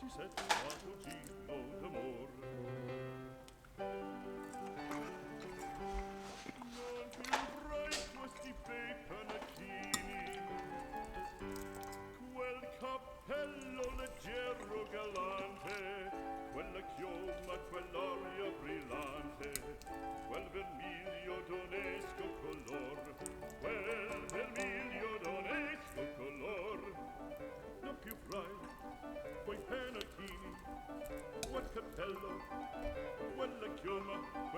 ci sei trovato cibo d'amor. Non piovrai questi bei panacchini, quel cappello leggero galante, quella chioma, quell'aria brillante, quel vermiglio d'onesco color, quel vermiglio d'onesco color. Non più frai bello quella chioma.